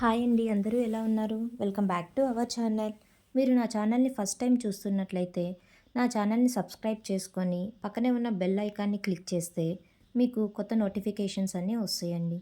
Hi అండి అందరూ ఎలా ఉన్నారు? Welcome back to our channel. మీరు నా ఛానల్ని ఫస్ట్ టైం చూస్తున్నట్లయితే నా ఛానల్ని సబ్స్క్రైబ్ చేసుకొని పక్కనే ఉన్న బెల్ ఐకాన్ని క్లిక్ చేస్తే మీకు కొత్త నోటిఫికేషన్స్ అన్నీ వస్తాయండి.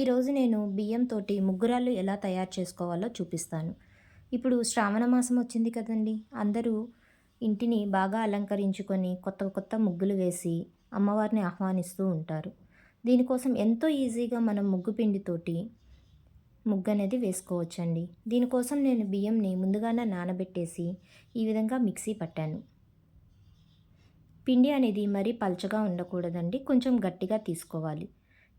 ఈరోజు నేను బియ్యంతో ముగ్గురాళ్ళు ఎలా తయారు చేసుకోవాలో చూపిస్తాను. ఇప్పుడు శ్రావణ మాసం వచ్చింది కదండి. అందరూ ఇంటిని బాగా అలంకరించుకొని కొత్త కొత్త ముగ్గులు వేసి అమ్మవారిని ఆహ్వానిస్తూ ఉంటారు. దీనికోసం ఎంతో ఈజీగా మనం ముగ్గు పిండితోటి ముగ్గు అనేది వేసుకోవచ్చండి. దీనికోసం నేను బియ్యంని ముందుగానే నానబెట్టేసి ఈ విధంగా మిక్సీ పట్టాను. పిండి అనేది మరీ పల్చగా ఉండకూడదండి కొంచెం గట్టిగా తీసుకోవాలి.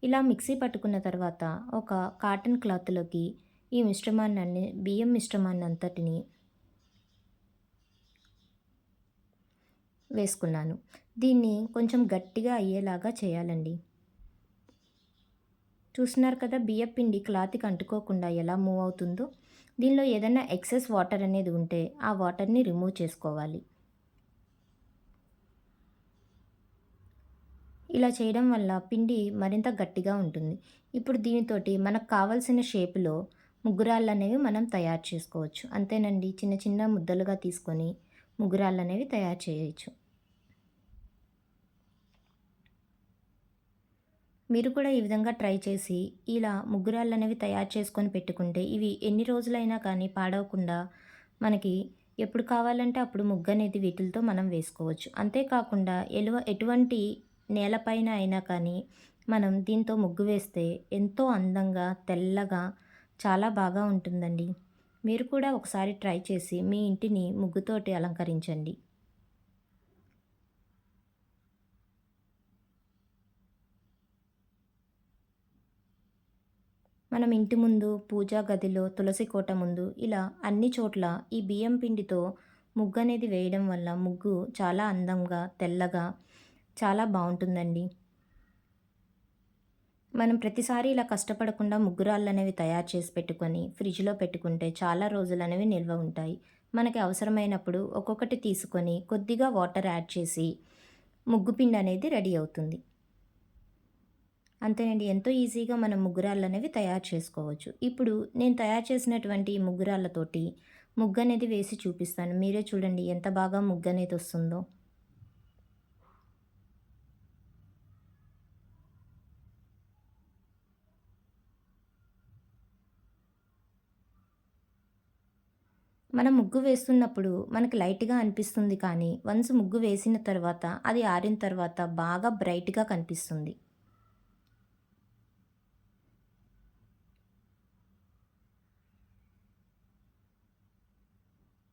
ఇలా మిక్సీ పట్టుకున్న తర్వాత ఒక కాటన్ క్లాత్లోకి ఈ మిశ్రమాన్ని బియ్యం మిశ్రమాన్ని అంతటిని వేసుకున్నాను. దీన్ని కొంచెం గట్టిగా అయ్యేలాగా చేయాలండి. చూస్తున్నారు కదా బియ్యం పిండి క్లాత్కి అంటుకోకుండా ఎలా మూవ్ అవుతుందో. దీనిలో ఏదైనా ఎక్సెస్ వాటర్ అనేది ఉంటే ఆ వాటర్ని రిమూవ్ చేసుకోవాలి. ఇలా చేయడం వల్ల పిండి మరింత గట్టిగా ఉంటుంది. ఇప్పుడు దీనితోటి మనకు కావలసిన షేపులో ముగ్గురాళ్ళు అనేవి మనం తయారు చేసుకోవచ్చు. అంతేనండి చిన్న చిన్న ముద్దలుగా తీసుకొని ముగ్గురాళ్ళు అనేవి తయారు చేయవచ్చు మీరు కూడా ఈ విధంగా ట్రై చేసి ఇలా ముగ్గురాళ్ళు అనేవి తయారు చేసుకొని పెట్టుకుంటే ఇవి ఎన్ని రోజులైనా కానీ పాడవకుండా మనకి ఎప్పుడు కావాలంటే అప్పుడు ముగ్గు అనేది వీటితో మనం వేసుకోవచ్చు. అంతేకాకుండా ఎలువ ఎటువంటి నేలపైన అయినా కానీ మనం దీంతో ముగ్గు వేస్తే ఎంతో అందంగా తెల్లగా చాలా బాగా ఉంటుందండి. మీరు కూడా ఒకసారి ట్రై చేసి మీ ఇంటిని ముగ్గుతోటి అలంకరించండి. మనం ఇంటి ముందు పూజా గదిలో తులసి కోట ముందు ఇలా అన్ని చోట్ల ఈ బియ్యం పిండితో ముగ్గు అనేది వేయడం వల్ల ముగ్గు చాలా అందంగా తెల్లగా చాలా బాగుంటుందండి. మనం ప్రతిసారి ఇలా కష్టపడకుండా ముగ్గురాళ్ళు అనేవి తయారు చేసి పెట్టుకొని ఫ్రిడ్జ్లో పెట్టుకుంటే చాలా రోజులు అనేవి నిల్వ ఉంటాయి. మనకి అవసరమైనప్పుడు ఒక్కొక్కటి తీసుకొని కొద్దిగా వాటర్ యాడ్ చేసి ముగ్గు పిండి అనేది రెడీ అవుతుంది. అంతేనండి. ఎంతో ఈజీగా మనం ముగ్గురాళ్ళు అనేవి తయారు చేసుకోవచ్చు. ఇప్పుడు నేను తయారు చేసినటువంటి ముగ్గురాళ్ళతోటి ముగ్గు అనేది వేసి చూపిస్తాను. మీరే చూడండి ఎంత బాగా ముగ్గు అనేది వస్తుందో. మనం ముగ్గు వేస్తున్నప్పుడు మనకు లైట్గా అనిపిస్తుంది కానీ వన్స్ ముగ్గు వేసిన తర్వాత అది ఆరిన తర్వాత బాగా బ్రైట్గా కనిపిస్తుంది.